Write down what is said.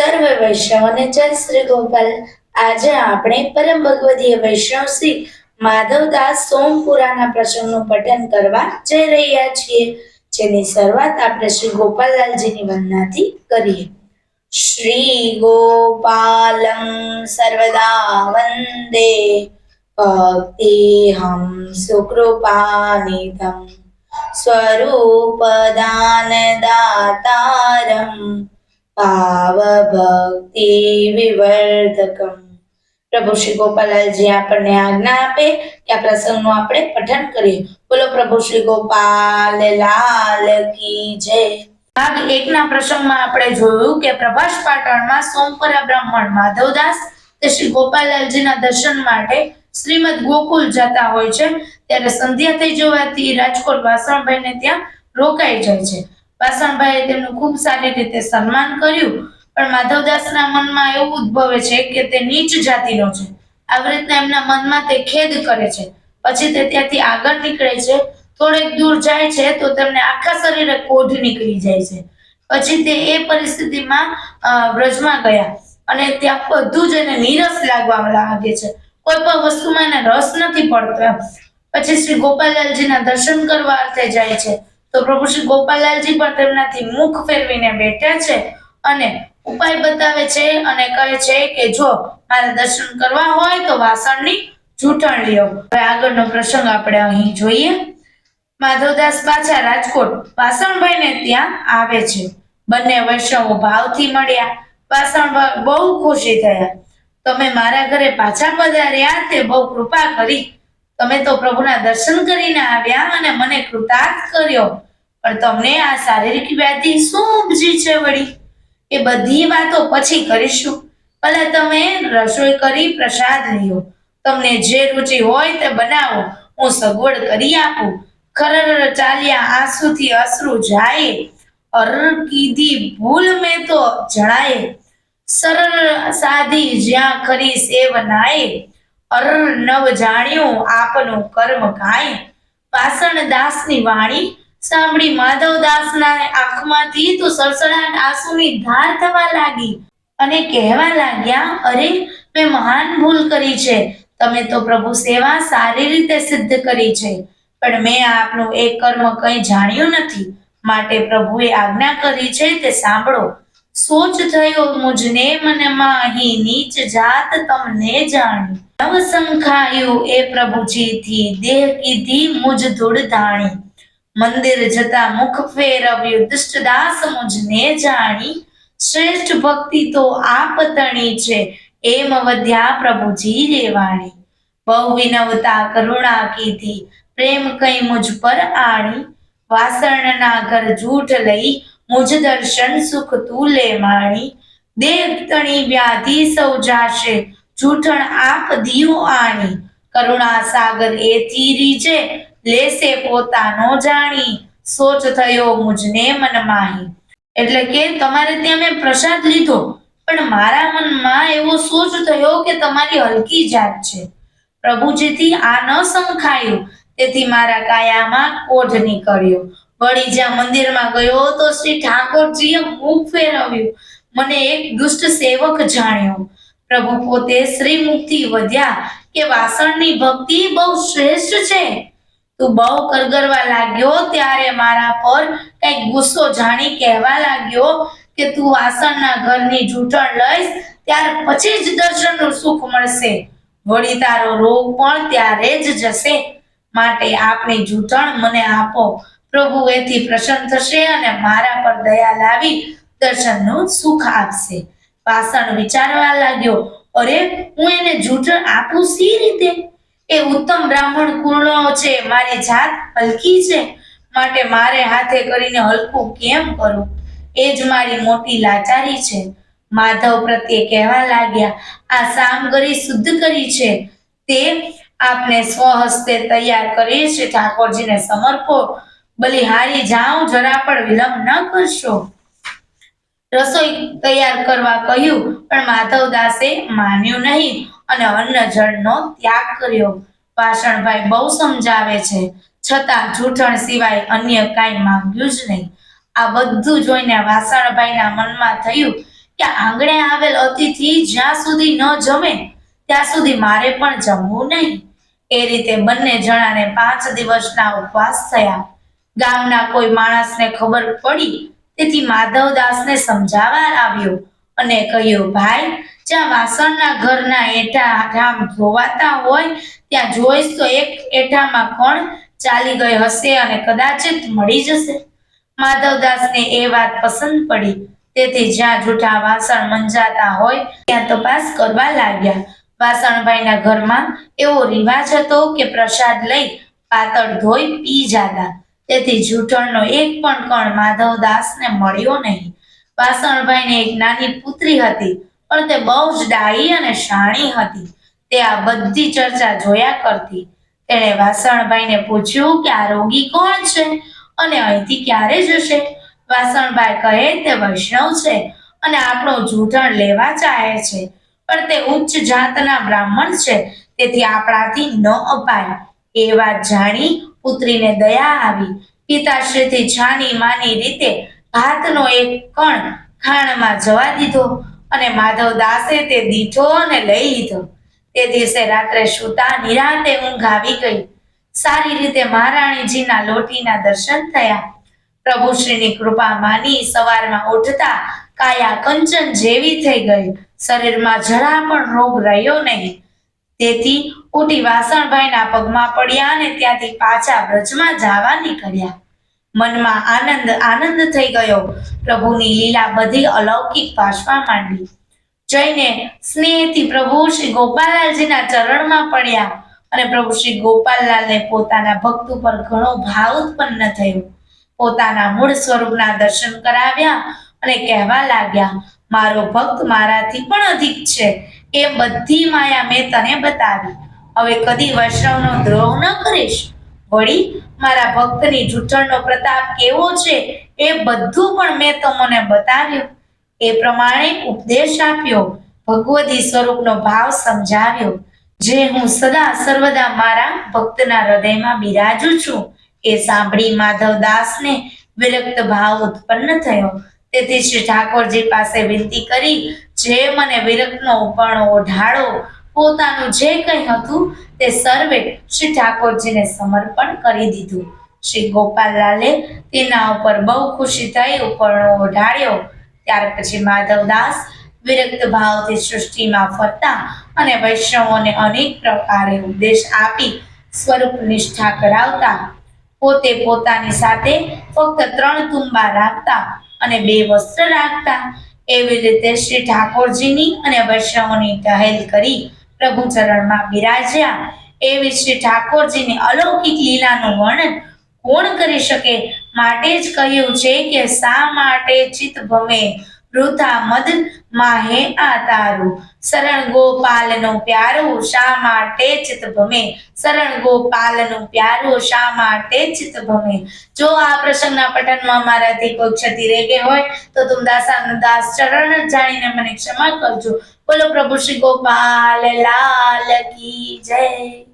સર્વ વૈષ્ણવને જય શ્રી ગોપાલ. આજે આપણે પરમ ભગવદીય વૈષ્ણવ શ્રી માધવદાસ સોમપુરાના પ્રસંગનું પઠન કરવા જઈ રહ્યા છીએ, જેની શરૂઆત આપણે શ્રી ગોપાલલાલજીની વંદનાથી કરીએ. શ્રી ગોપાલમ સર્વદા વંદે. ભક્તિહમ સુકૃપાનિધમ. સ્વરૂપદાન દાતારમ ભાવભક્તિ વિવર્ધકમ પ્રભુ શ્રી ગોપાલાલજી આપણને આજ્ઞા આપે કે આ પ્રસંગનું આપણે પઠન કરીએ। બોલો પ્રભુ શ્રી ગોપાલ, લાલ કી જય। ભાગ એકના પ્રસંગમાં આપણે જોયું કે પ્રભાસ પાટણમાં સોમપરા બ્રાહ્મણ માધવદાસ તે શ્રી ગોપાલાલજીના દર્શન માટે શ્રીમદ ગોકુલ જતા હોય છે. ત્યારે સંધ્યા થઈ જવાથી રાજકોટ વાસણભાઈને ત્યાં રોકાઈ જાય છે. વાસણભાઈએ તેમનું ખૂબ સારી રીતે સન્માન કર્યું, પણ માધવદાસના મનમાં એવું ઉદ્ભવે છે કે તે નીચ જાતિનો છે. આવી રીતના એમના મનમાં તે ખેદ કરે છે. પછી તે ત્યાંથી આગળ નીકળે છે. થોડેક દૂર જાય છે તો તેમને આખા શરીરે કોઢ નીકળી જાય છે. પછી તે એ પરિસ્થિતિમાં વ્રજમાં ગયા અને ત્યાં બધું જ એને નીરસ લાગવા લાગે છે. કોઈ પણ વસ્તુમાં એને રસ નથી પડતો પછી શ્રી ગોપાલલાલજીના દર્શન કરવા અર્થે જાય છે. તો પ્રભુ શ્રી ગોપાલલાલજી પણ તેમનાથી મુખ ફેરવીને બેઠા છે અને ઉપાય બતાવે છે અને કહે છે કે જો મારે દર્શન કરવા હોય તો વાસણની જૂઠણ લ્યો. હવે આગળનો પ્રસંગ આપણે અહીં જોઈએ. માધવદાસ પાછા રાજકોટ વાસણભાઈને ત્યાં આવે છે. બંને વૈષ્ણવો ભાવથી મળ્યા. વાસણભાઈ બહુ ખુશી થયા. તમે મારા ઘરે પાછા પધાર્યા તે બહુ કૃપા કરી. તમે તો પ્રભુના દર્શન કરીને આવ્યા અને મને કૃતાર્થ કર્યો. પણ તમને આ શારીરિક વ્યાધિ શું ઉપજી છે વળી? એ બધી વાતો પછી કરીશું. ભલે તમે રસોઈ કરી પ્રસાદ લ્યો. તમને જે રુચિ હોય તે બનાવો. હું સગવડ કરી આપું. ખરર ચાલ્યા આંસુથી અશ્રુ જાય. અર કીધી ભૂલ મેં તો જણાય. સરળ સાધી જ્યાં ખરી સેવ નાય અર નવ જાણ્યું, આપનું કર્મ કાંઈ પાષણ દાસની વાણી સાંભળી માધવદાસના આંખમાંથી તો સરસડાટ આંસુની ધાર થવા લાગી. અને કહેવા લાગ્યા, અરે, મેં મહાન ભૂલ કરી છે. તમે તો પ્રભુ સેવા સારી રીતે સિદ્ધ કરી છે. પણ મેં આપનું એ કર્મ કંઈ જાણ્યું નથી. માટે પ્રભુએ આજ્ઞા કરી છે તે સાંભળો. સોચ થયો મુજને મનમાં અહીં નીચ જાત તમને જાણી. નવ સંખાયું એ પ્રભુજીથી દેહ કીધી મુજ ધૂળ ધાણી. મંદિર જતા મુખ ફેરવ્યું દુષ્ટદાસ મુજને જાણી. શ્રેષ્ઠ ભક્તિ તો આપ તણી છે, એમ વધ્યા પ્રભુજી રેવાણી. બહુ વિનવતા કરુણા કીધી, પ્રેમ કઈ મુજ પર આણી. વાસણના ઘર જૂઠ લઈ મુજ દર્શન સુખ તું લે માણી. દેવ તણી વ્યાધિ સૌ જાશે, જૂઠણ આપ દિયો આણી. કરુણા સાગર એથી રીજે, લેશે પોતાનો જાણી. સોચ થયો મુજને મનમાહી એટલે કે તમારે ત્યાં મેં પ્રસાદ લીધો, પણ મારા મનમાં એવો સોચ થયો કે તમારી હલકી જાત છે. પ્રભુજીથી આ ન સંખાયું, તેથી મારા કાયામાં કોઢ નીકળ્યો. વળી જ્યાં મંદિરમાં ગયો તો શ્રી ઠાકોરજીએ મુખ ફેરવ્યું. મને એક દુષ્ટ સેવક જાણ્યો. પ્રભુ પોતે શ્રી મુખથી વધ્યા કે વાસણની ભક્તિ બહુ શ્રેષ્ઠ છે. તું બહુ કરગરવા લાગ્યો ત્યારે મારા પર કંઈક ગુસ્સો જાણી કહેવા લાગ્યો કે તું વાસણના ઘરની જૂઠણ લઈશ, ત્યાર પછી જ દર્શનનું સુખ મળશે. વળી તારો રોગ પણ ત્યારે જ જશે. માટે આપની જૂઠણ મને આપો. પ્રભુ એથી પ્રસન્ન થશે અને મારા પર દયા લાવી દર્શનનું સુખ આપશે. પાષણ વિચારવા લાગ્યો, અરે, હું એને જૂઠણ આપું સી રીતે? એ ઉત્તમ બ્રાહ્મણ કુળનો છે, મારી જાત હલકી છે. માટે મારે હાથે કરીને હલકું કેમ કરું? એ જ મારી મોટી લાચારી છે. માધવ પ્રત્યે કહેવા લાગ્યા, આ સામગરી શુદ્ધ કરી છે. તે આપને સ્વહસ્તે તૈયાર કરી છે ઠાકોરજીને સમર્પો. બલિહારી જાઉં જરા પણ વિલંબ ન કરશો. રસોઈ તૈયાર કરવા કહ્યું, પણ માધવદાસે માન્યું નહીં અને અન્ન જળનો ત્યાગ કર્યો. વાસણભાઈ બહુ સમજાવે છે. છતાં જૂઠણ સિવાય અન્ય કાંઈ માંગ્યું જ નહીં. આ બધું જોઈને વાસણભાઈના મનમાં થયું કે આંગણે આવેલ અતિથિ જ્યાં સુધી ન જમે, ત્યાં સુધી મારે પણ જમવું નહીં. એ રીતે બંને જણાને પાંચ દિવસના ઉપવાસ થયા. ગામના કોઈ માણસને ખબર પડી, તેથી માધવદાસને સમજાવવા આવ્યો અને કહ્યું, ભાઈ, જ્યાં વાસણના ઘરના એઠા ઠામ ધોવાતા હોય, ત્યાં જોઈશ તો એક એઠામાં કણ ચાલી ગઈ હશે અને કદાચિત મળી જશે. માધવદાસને એ વાત પસંદ પડી. તેથી જ્યાં જૂઠા વાસણ મંજાતા હોય, ત્યાં તપાસ કરવા લાગ્યા. વાસણભાઈના ઘરમાં એવો રિવાજ હતો કે પ્રસાદ લઈ પાતળ ધોઈ પી જાતા. તેથી જૂઠણનો એક પણ કણ માધવદાસને મળ્યો નહીં. વાસણભાઈને એક નાની પુત્રી હતી, પણ તે બહુ જ ડાહી અને શાણી હતી. તે આ બધી ચર્ચા જોયા કરતી. તેણે વાસણભાઈને પૂછ્યું કે આ રોગી કોણ છે અને અહીંથી ક્યારે જશે? વાસણભાઈ કહે, તે વૈષ્ણવ છે અને આપણો જૂઠણ લેવા ચાહે છે, પણ તે ઉચ્ચ જાતના બ્રાહ્મણ છે, તેથી આપણાથી ન અપાય. એ વાત જાણી પુત્રીને દયા આવી. પિતાશ્રીથી જાની માની રીતે ભાતનો એક કણ ખાણમાં જવા દીધો અને માધવદાસે તે દીઠો અને લઈ લીધો. તે દિવસે રાત્રે સૂતા નિરાંતે ઊંઘ આવી ગઈ. સારી રીતે મહારાણીજીના લોટીના દર્શન થયા. પ્રભુ શ્રીની કૃપા માની સવારમાં ઉઠતા કાયા કંચન જેવી થઈ ગઈ. શરીરમાં જરા પણ રોગ રહ્યો નહીં. તેથી ઉઠી વાસણભાઈના પગમાં પડ્યા અને ત્યાંથી પાછા બ્રજમાં જવા નીકળ્યા. મનમાં આનંદ આનંદ થઈ ગયો. પ્રભુની લીલા બધી અલૌકિક ભાષવા માંડી. જઈને સ્નેહથી પ્રભુ શ્રી ગોપાલાલજીના ચરણમાં પડ્યા અને પ્રભુ શ્રી ગોપાલલાલને પોતાના ભક્ત ઉપર ઘણો ભાવ ઉત્પન્ન થયો. પોતાના મૂળ સ્વરૂપના દર્શન કરાવ્યા અને કહેવા લાગ્યા, મારો ભક્ત મારાથી પણ અધિક છે. એ બધી માયા મેં તને બતાવી. હવે કદી વૈષ્ણવનો દ્રોહ ન કરીશ. વળી મારા ભક્તની જૂઠણનો પ્રતાપ કેવો છે એ બધું પણ મેં તમને બતાવ્યું. એ પ્રમાણે ઉપદેશ આપ્યો. ભગવદી સ્વરૂપનો ભાવ સમજાવ્યો. જે હું સદા સર્વદા મારા ભક્તના હૃદયમાં બિરાજું છું. એ સાંભળી માધવદાસને વિરક્ત ભાવ ઉત્પન્ન થયો. તેથી શ્રી ઠાકોરજી પાસે વિનંતી કરી જે મને વિરક્તનો ઉપાણો ઓઢાડો પોતાનું જે કંઈ હતું તે સર્વે શ્રી ઠાકોરજીને સમર્પણ કરી દીધું. શ્રી ગોપાલલાલે તેના ઉપર બહુ ખુશી થઈ ઉપરણો ઓઢાડ્યો ત્યાર પછી માધવદાસ વિરક્ત ભાવથી સૃષ્ટિમાં ફરતા અને વૈષ્ણવોને અનેક પ્રકારે ઉપદેશ આપી સ્વરૂપ નિષ્ઠા કરાવતા. પોતે પોતાની સાથે ફક્ત ત્રણ તુંબા રાખતા અને બે વસ્ત્ર રાખતા. એવી રીતે શ્રી ઠાકોરજીની અને વૈષ્ણવોની ટહેલ કરી પ્રભુ ચરણમાં બિરાજ્યા. એવી શ્રી ઠાકોરજીની અલૌકિક લીલાનું વર્ણન કોણ કરી શકે? માટે જ કહ્યું છે કે શા માટે ચિત્ત ભમે? વૃથા માહે આ શરણ ગોપાલનું પ્યારું શા માટે ચિત ભમે? શરણ ગોપાલનું પ્યારું શા માટે ચિત્ત ભમે? જો આ પ્રસંગના પઠનમાં મારાથી કોઈ ક્ષતિ રહી ગઈ હોય, તો તુમ દાસાનદાસ ચરણ જ જાણીને મને ક્ષમા કરજો. બોલો પ્રભુ શ્રી ગોપાલ, લાલ કી જય.